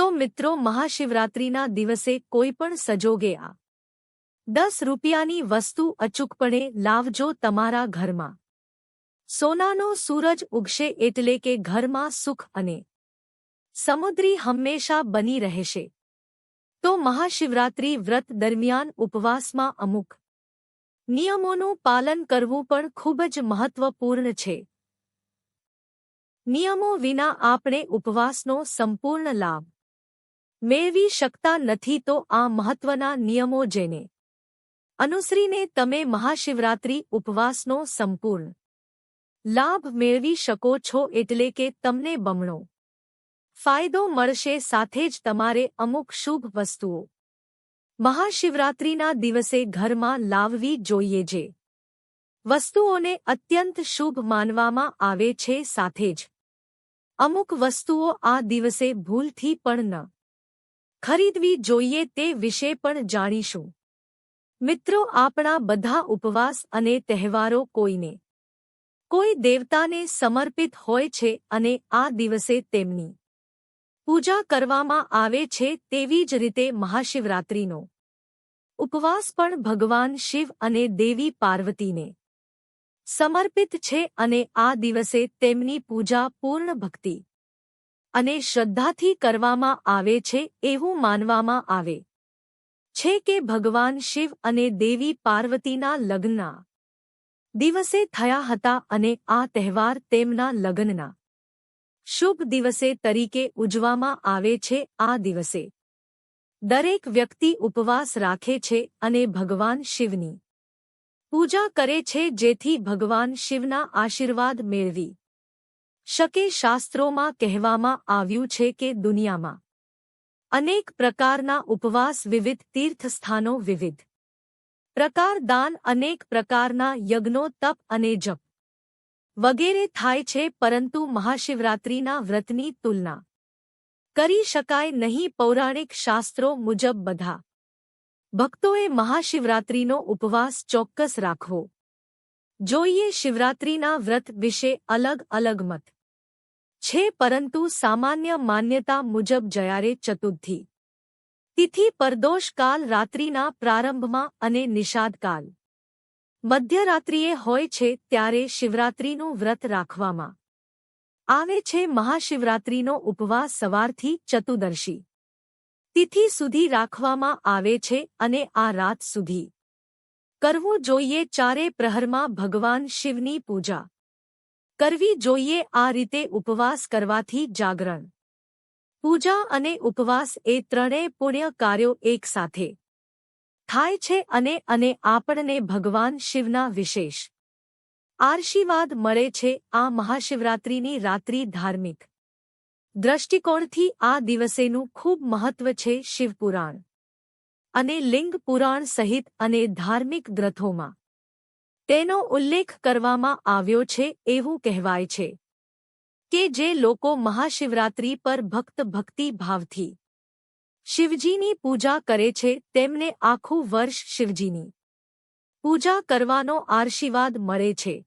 તો મિત્રો મહાશિવરાત્રિના દિવસે કોઈ પણ સજોગે આ દસ રૂપિયાની વસ્તુ અચૂકપણે લાવજો તમારા ઘરમાં. સોનાનો સૂરજ ઉગશે એટલે કે ઘરમાં સુખ અને સમુદ્રી હંમેશા બની રહેશે. તો મહાશિવરાત્રિ વ્રત દરમિયાન ઉપવાસમાં અમુક નિયમોનું પાલન કરવું પણ ખૂબ જ મહત્વપૂર્ણ છે. નિયમો વિના આપણે ઉપવાસનો સંપૂર્ણ લાભ મેળવી શકતા નથી તો આ મહત્વના નિયમો જેને અનુસરીને તમે મહાશિવરાત્રિ ઉપવાસનો સંપૂર્ણ લાભ મેળવી શકો છો એટલે કે તમને બમણો ફાયદો મળશે સાથે જ તમારે અમુક શુભ વસ્તુઓ મહાશિવરાત્રિના દિવસે ઘરમાં લાવવી જોઈએ જે વસ્તુઓને અત્યંત શુભ માનવામાં આવે છે સાથે જ અમુક વસ્તુઓ આ દિવસે ભૂલથી પણ ન ખરીદવી જોઈએ તે વિશે પણ જાણીશું. મિત્રો, આપણા બધા ઉપવાસ અને તહેવારો કોઈને. કોઈ દેવતાને સમર્પિત હોય છે અને આ દિવસે તેમની પૂજા કરવામાં આવે છે તેવી જ રીતે મહાશિવરાત્રિનો. ઉપવાસ પણ ભગવાન શિવ અને દેવી પાર્વતીને સમર્પિત છે અને આ દિવસે તેમની પૂજા પૂર્ણ ભક્તિ અને શ્રદ્ધાથી કરવામાં આવે છે એવું માનવામાં આવે. છે કે ભગવાન શિવ અને દેવી પાર્વતીના લગ્નના દિવસે થયા હતા અને આ તહેવાર તેમના લગ્નના શુભ દિવસે તરીકે ઉજવામાં આવે છે. આ દિવસે દરેક વ્યક્તિ ઉપવાસ રાખે છે અને ભગવાન શિવની પૂજા કરે છે જેથી ભગવાન શિવના આશીર્વાદ મેળવી શકે શાસ્ત્રોમાં કહેવામાં આવ્યું છે કે દુનિયામાં અનેક પ્રકારના ઉપવાસ વિવિધ તીર્થસ્થાનો વિવિધ પ્રકાર દાન અનેક પ્રકારના યજ્ઞો, તપ અને જપ વગેરે થાય છે, પરંતુ મહાશિવરાત્રિના વ્રતની તુલના કરી શકાય નહીં. પૌરાણિક શાસ્ત્રો મુજબ બધા ભક્તોએ મહાશિવરાત્રિનો ઉપવાસ ચોક્કસ રાખવો જોઈએ. શિવરાત્રિના વ્રત વિશે અલગ અલગ મત છે પરંતુ સામાન્ય માન્યતા મુજબ જયારે ચતુર્થી તિથિ પરદોષકાલ રાત્રિના પ્રારંભમાં અને નિષાદકાલ મધ્યરાત્રિએ હોય છે ત્યારે શિવરાત્રિનું વ્રત રાખવામાં આવે છે મહાશિવરાત્રિનો ઉપવાસ સવારથી ચતુર્દશી તિથિ સુધી રાખવામાં આવે છે અને આ રાત સુધી કરવું જોઈએ ચારે પ્રહરમાં ભગવાન શિવની પૂજા કરવી જોઈએ આ રીતે ઉપવાસ કરવાથી જાગરણ. પૂજા અને ઉપવાસ એ ત્રણેય પુણ્ય કાર્યો એકસાથે થાય છે અને અને આપણને ભગવાન શિવના વિશેષ આશીર્વાદ મળે છે આ મહાશિવરાત્રિની રાત્રિ ધાર્મિક દ્રષ્ટિકોણથી આ દિવસેનું ખૂબ મહત્વ છે શિવપુરાણ અને લિંગ પુરાણ સહિત અને ધાર્મિક ગ્રંથોમાં. તેનો ઉલ્લેખ કરવામાં આવ્યો છે એવું કહેવાય છે કે જે લોકો મહાશિવરાત્રિ પર ભક્ત ભક્તિ ભાવથી શિવજીની પૂજા કરે છે, તેમને આખું વર્ષ શિવજીની પૂજા કરવાનો આશીર્વાદ મળે છે.